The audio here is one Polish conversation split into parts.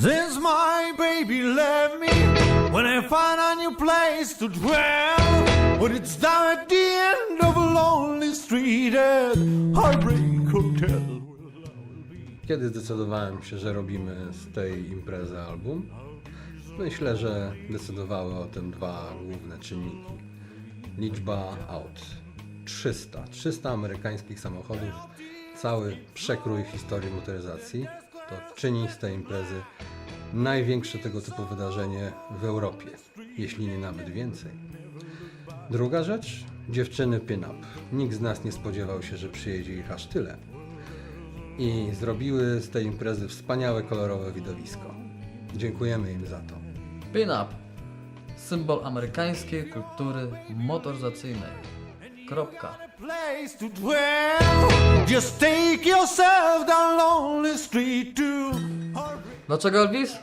Since my baby left me, when I find a new place to dwell, when it's down at the end of a lonely street at Heartbreak Hotel. Kiedy zdecydowałem się, że robimy z tej imprezy album? Myślę, że decydowały o tym dwa główne czynniki. Liczba aut. 300. 300 amerykańskich samochodów. Cały przekrój historii motoryzacji. To czyni z tej imprezy największe tego typu wydarzenie w Europie, jeśli nie nawet więcej. Druga rzecz, dziewczyny pin-up. Nikt z nas nie spodziewał się, że przyjedzie ich aż tyle i zrobiły z tej imprezy wspaniałe, kolorowe widowisko. Dziękujemy im za to. Pin-up. Symbol amerykańskiej kultury motoryzacyjnej. Kropka. Dlaczego Elvis?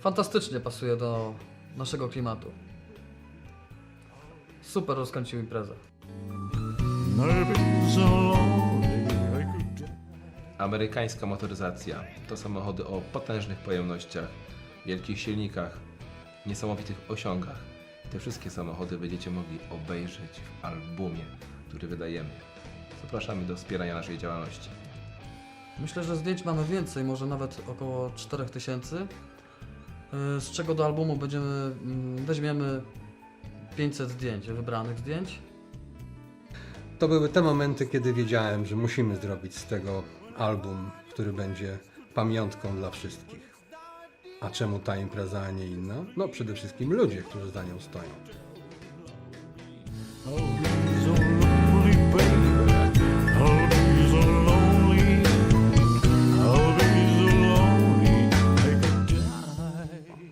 Fantastycznie pasuje do naszego klimatu. Super rozkręcił imprezę. Amerykańska motoryzacja to samochody o potężnych pojemnościach, wielkich silnikach, niesamowitych osiągach. Te wszystkie samochody będziecie mogli obejrzeć w albumie, który wydajemy. Zapraszamy do wspierania naszej działalności. Myślę, że zdjęć mamy więcej, może nawet około 4000. yy, Z czego do albumu będziemy, mm, weźmiemy 500 zdjęć, wybranych zdjęć. To były te momenty, kiedy wiedziałem, że musimy zrobić z tego album, który będzie pamiątką dla wszystkich. Czemu ta impreza, a nie inna? No przede wszystkim ludzie, którzy za nią stoją.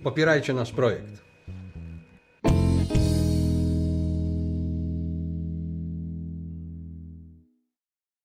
Popierajcie nasz projekt.